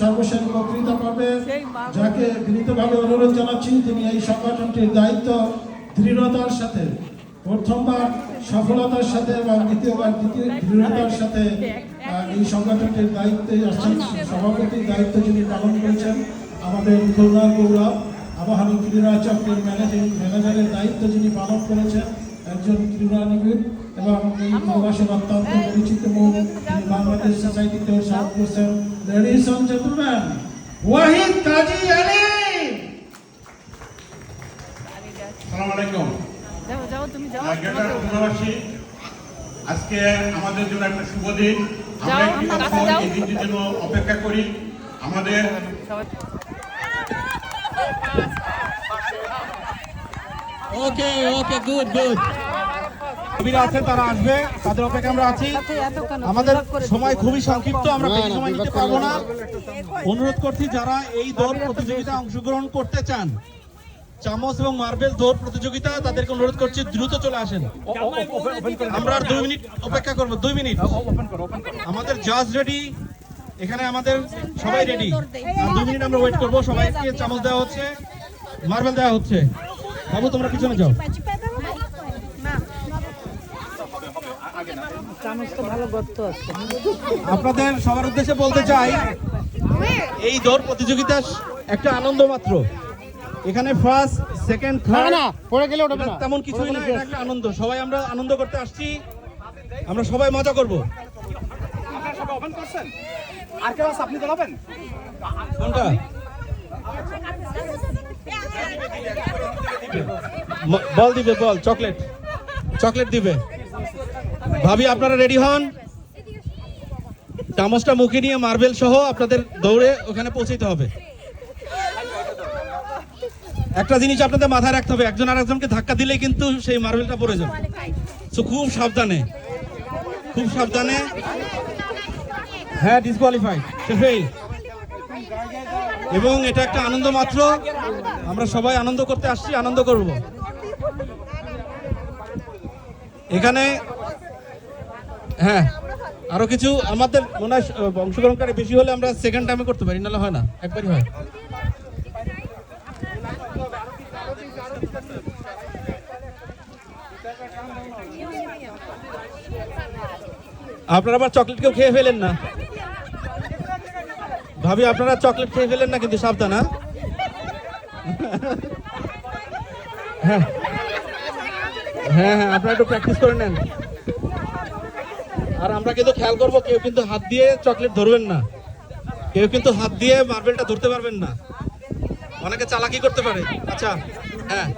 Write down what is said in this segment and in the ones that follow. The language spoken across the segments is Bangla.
সর্বশেষ বক্তৃতা করবে যাকে বিনীতভাবে অনুরোধ জানাচ্ছি তিনি এই সংগঠনটির দায়িত্ব দৃঢ়তার সাথে প্রথমবার সফলতার সাথে এবং দ্বিতীয়বার দ্বিতীয় দৃঢ়তার সাথে এই সংগঠনটির দায়িত্বে আসছেন সভাপতির দায়িত্ব যিনি পালন করেছেন আমাদের খুলনার গৌরব আবাহনী ক্রীড়া চক্রের ম্যানেজিং ম্যানেজারের দায়িত্ব যিনি পালন করেছেন একজন ক্রীড়ানিবিদ এবং এই প্রবাসের অত্যন্ত পরিচিত মুখ বাংলাদেশ সোসাইটিতেও সাহায্য করছেন ladies and gentleman Wahid Kazi Ali. সালাম আলাইকুম। যাও যাও তুমি যাও আজকে আমাদের জন্য একটা শুভ দিন। আমরা। এই দিনটির জন্য অপেক্ষা করি। আমাদের ওকে ওকে গুড গুড কবিরা আছেন তারা আসবে। তাদের অপেক্ষা আমরা আছি। আমাদের সময় খুবই সংক্ষিপ্ত আমরা বেশি সময় নিতে পারব না। না। অনুরোধ করছি যারা এই দৌড় প্রতিযোগিতা অংশগ্রহণ করতে চান চামচ এবং মার্বেল দৌড় প্রতিযোগিতা তাদেরকে অনুরোধ করছি দ্রুত চলে আসেন। আমরা আর দুই মিনিট অপেক্ষা করব দুই মিনিট। আমাদের জাজ রেডি এখানে আমাদের সবাই রেডি আর দুই মিনিট আমরা ওয়েট করব সবাইকে চামচ দেওয়া হচ্ছে মার্বেল দেওয়া হচ্ছে। বাবু তোমরা পিছনে যাও। না চামচ তো ভালো আপনাদের সবার উদ্দেশ্যে বলতে চাই এই দৌড় প্রতিযোগিতা একটা আনন্দ মাত্র। এখানে ফার্স্ট সেকেন্ড থার্ড না পড়ে গেলে ওটা না। তেমন কিছুই না এটা একটা আনন্দ। সবাই আমরা আনন্দ করতে আসছি। আমরা সবাই মজা করব। আর কেউ আপনি দাঁড়াবেন কোনটা? বল দিবে, বল, চকলেট। চকলেট দিবে। ভাবি, আপনারা রেডি হন? চামচটা মুখে নিয়ে মার্বেল সহ আপনাদের দৌড়ে ওখানে পৌঁছতে হবে। একটা জিনিস আপনাদের মাথায় রাখতে হবে, একজন আরেকজনকে ধাক্কা দিলেই কিন্তু সেই মার্বেলটা পড়ে যাবে। তো খুব সাবধানে খুব সাবধানে। হ্যাঁ ডিসকোয়ালিফাইড। এবং এটা একটা আনন্দ মাত্র। আমরা সবাই আনন্দ করতে আসছি, আনন্দ করব। এখানে হ্যাঁ আরও কিছু আমাদের মনে হয় অংশগ্রহণকারী বেশি হলে আমরা সেকেন্ড টাইমে করতে পারি, নাহলে হয় না, একবারই হয়। আপনারা আবার চকলেট কেউ খেয়ে ফেলেন না। ভাবি, আপনারা চকলেট খেয়ে ফেলেন না, কিন্তু সাবধান হ্যাঁ? হ্যাঁ। হ্যাঁ আপনারা একটু প্র্যাকটিস করে নেন। আর আমরা কিন্তু খেয়াল করব, কেউ কিন্তু হাত দিয়ে চকলেট ধরবেন না। কেউ কিন্তু হাত দিয়ে মার্বেলটা ধরতে পারবেন না। অনেকে চালাকি করতে পারে। আচ্ছা হ্যাঁ।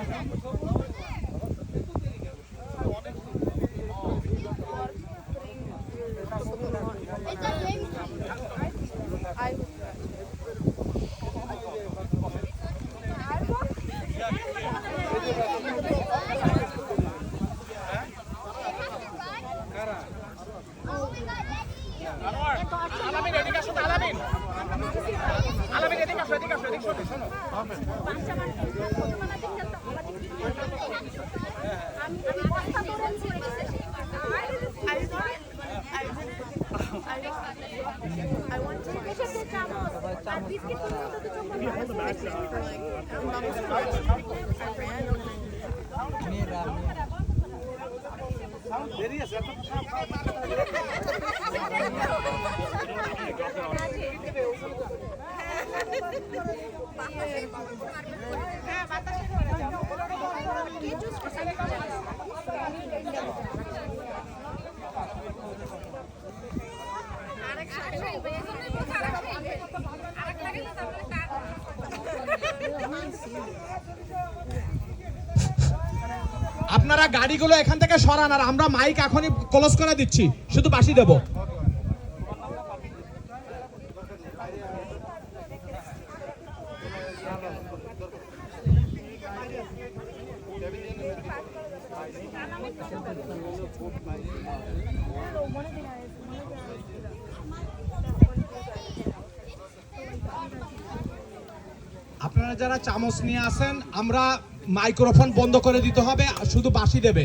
আসো এদিকে আসো, শোনো আপনারা গাড়িগুলো এখান থেকে সরান আর আমরা মাইক এখনই ক্লোজ করে দিচ্ছি। শুধু বাসি দেবো। আপনারা যারা চামচ নিয়ে আসেন আমরা মাইক্রোফোন বন্ধ করে দিতে হবে শুধু বাসি দেবে।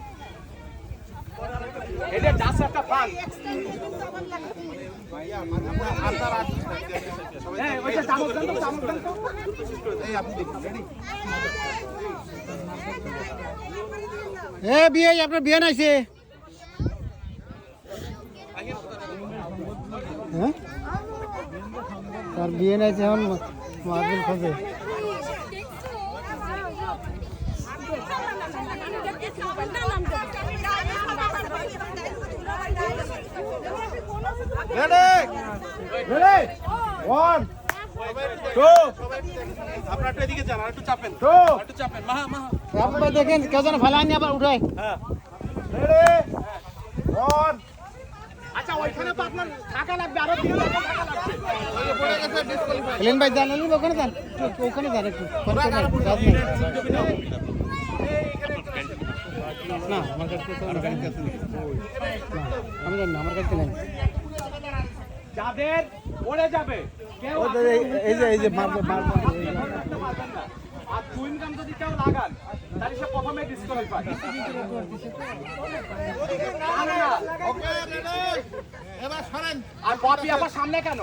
এটা জাস্ট একটা ফান হ্যাঁ ওইটা চামচ দেন তো চামচ দেন তো। এ বিয়ে আপনার বিয়ে নাইছে। হ্যাঁ? তার বিয়ে নাইছে এখন মাহবুল খোঁজে আপনারা একটু এদিকে যান আর একটু চাপেন একটু চাপেন মাহা মাহা আপনারা দেখেন কেউ যেন ফেলানি আবার উঠায়। আচ্ছা ওইখানে তো আপনার থাকা লাগবে আরও ঘণ্টা থাকা লাগবে। ভাই ওখানে ওখানে একটু। না আমার কাছে তো আমি জানি আমার কাছে নেই। যাদের পড়ে যাবে কেউ এই- যে এই যে মারবে মারবে। আর চুইং গাম যদি কেউ লাগান তাহলে সে প্রথমে ডিসকোয়ালিফাই আর ববি আবার সামনে কেন?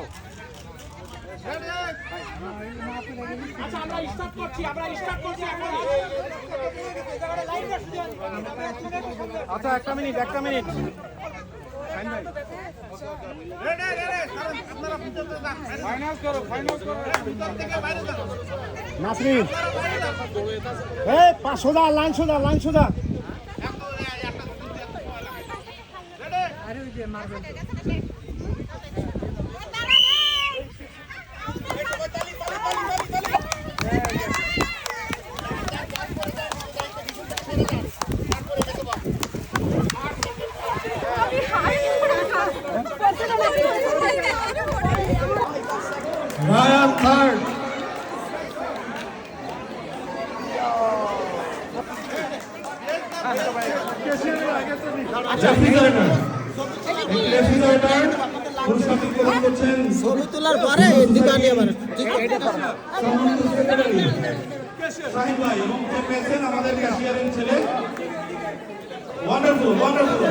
আচ্ছা আমরা স্টার্ট করছি আমরা স্টার্ট করছি এখন। আচ্ছা একটা মিনিট একটা মিনিট। নাসরিন এই পা সোজা লাইন সোজা লাইন সোজা। রায়ান থার্ড রেফ্রিজারেটর এই পুরস্কার গ্রহণ করছেন ছবি তোলার পরে আবার আমাদের ক্যাশিয়ারের ছেলে। Wonderful wonderful